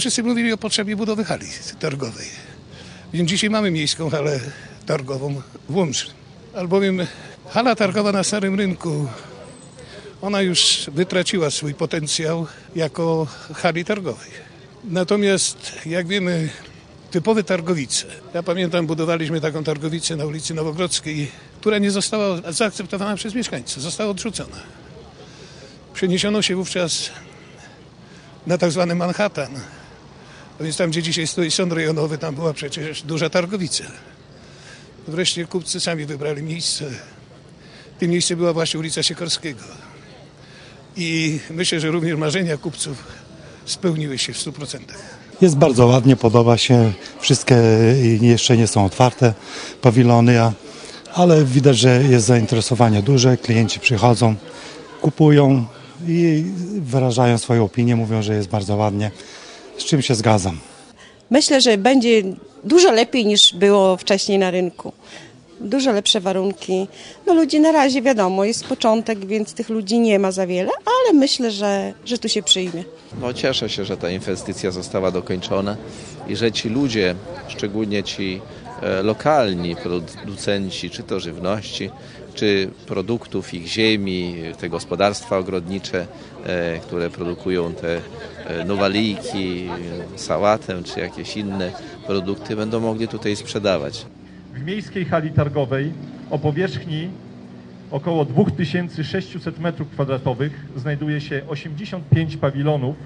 Wszyscy mówili o potrzebie budowy hali targowej. Więc dzisiaj mamy miejską halę targową w Łomży. Albowiem hala targowa na Starym Rynku, ona już wytraciła swój potencjał jako hali targowej. Natomiast jak wiemy, typowe targowice. Ja pamiętam, budowaliśmy taką targowicę na ulicy Nowogrodzkiej, która nie została zaakceptowana przez mieszkańców, została odrzucona. Przeniesiono się wówczas na tak zwany Manhattan. Więc tam, gdzie dzisiaj stoi sąd rejonowy, tam była przecież duża targowica. Wreszcie kupcy sami wybrali miejsce. Tym miejscem była właśnie ulica Sikorskiego. I myślę, że również marzenia kupców spełniły się w 100%. Jest bardzo ładnie, podoba się. Wszystkie jeszcze nie są otwarte pawilony, ale widać, że jest zainteresowanie duże. Klienci przychodzą, kupują i wyrażają swoją opinię, mówią, że jest bardzo ładnie. Z czym się zgadzam. Myślę, że będzie dużo lepiej niż było wcześniej na rynku. Dużo lepsze warunki. No ludzi na razie wiadomo, jest początek, więc tych ludzi nie ma za wiele, ale myślę, że, że tu się przyjmie. No cieszę się, że ta inwestycja została dokończona i że ci ludzie, szczególnie ci e, lokalni producenci, czy to żywności, czy produktów ich ziemi, te gospodarstwa ogrodnicze, e, które produkują te e, nowalijki, sałatę, czy jakieś inne produkty, będą mogli tutaj sprzedawać. W miejskiej hali targowej o powierzchni około 2600 m2 znajduje się 85 pawilonów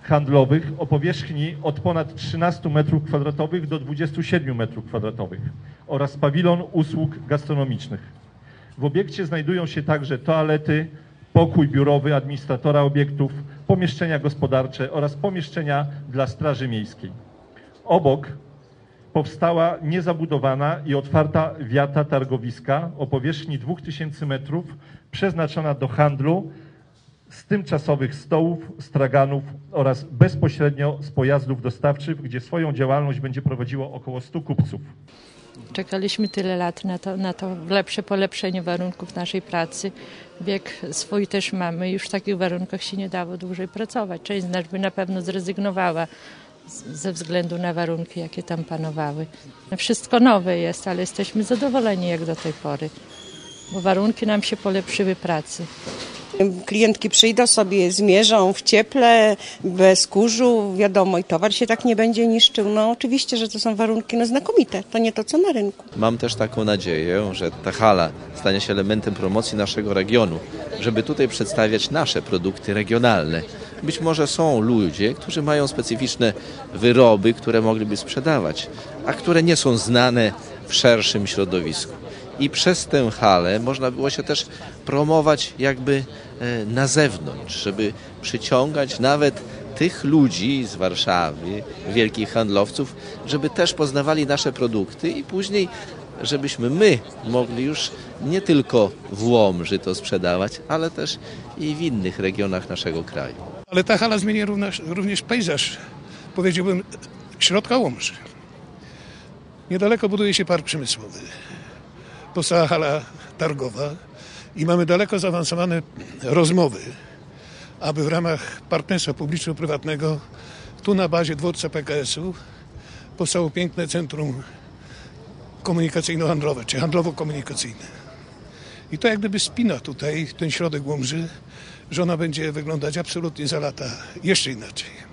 handlowych o powierzchni od ponad 13 m2 do 27 m2 oraz pawilon usług gastronomicznych. W obiekcie znajdują się także toalety, pokój biurowy administratora obiektów, pomieszczenia gospodarcze oraz pomieszczenia dla Straży Miejskiej. Obok powstała niezabudowana i otwarta wiata targowiska o powierzchni 2000 metrów, przeznaczona do handlu z tymczasowych stołów, straganów oraz bezpośrednio z pojazdów dostawczych, gdzie swoją działalność będzie prowadziło około 100 kupców. Czekaliśmy tyle lat na to, na to lepsze polepszenie warunków naszej pracy. Wiek swój też mamy, już w takich warunkach się nie dało dłużej pracować. Część z nas by na pewno zrezygnowała ze względu na warunki, jakie tam panowały. Wszystko nowe jest, ale jesteśmy zadowoleni jak do tej pory, bo warunki nam się polepszyły pracy. Klientki przyjdą sobie, zmierzą w cieple, bez kurzu, wiadomo, i towar się tak nie będzie niszczył. No oczywiście, że to są warunki no, znakomite, to nie to co na rynku. Mam też taką nadzieję, że ta hala stanie się elementem promocji naszego regionu, żeby tutaj przedstawiać nasze produkty regionalne. Być może są ludzie, którzy mają specyficzne wyroby, które mogliby sprzedawać, a które nie są znane w szerszym środowisku. I przez tę halę można było się też promować jakby e, na zewnątrz, żeby przyciągać nawet tych ludzi z Warszawy, wielkich handlowców, żeby też poznawali nasze produkty i później, żebyśmy my mogli już nie tylko w Łomży to sprzedawać, ale też i w innych regionach naszego kraju. Ale ta hala zmieni również, również pejzaż, powiedziałbym, środka Łomży. Niedaleko buduje się park przemysłowy. Powstała hala targowa i mamy daleko zaawansowane rozmowy, aby w ramach partnerstwa publiczno-prywatnego tu na bazie dworca PKS-u powstało piękne centrum komunikacyjno-handlowe, czy handlowo-komunikacyjne. I to jak gdyby spina tutaj ten środek Łomży, że ona będzie wyglądać absolutnie za lata jeszcze inaczej.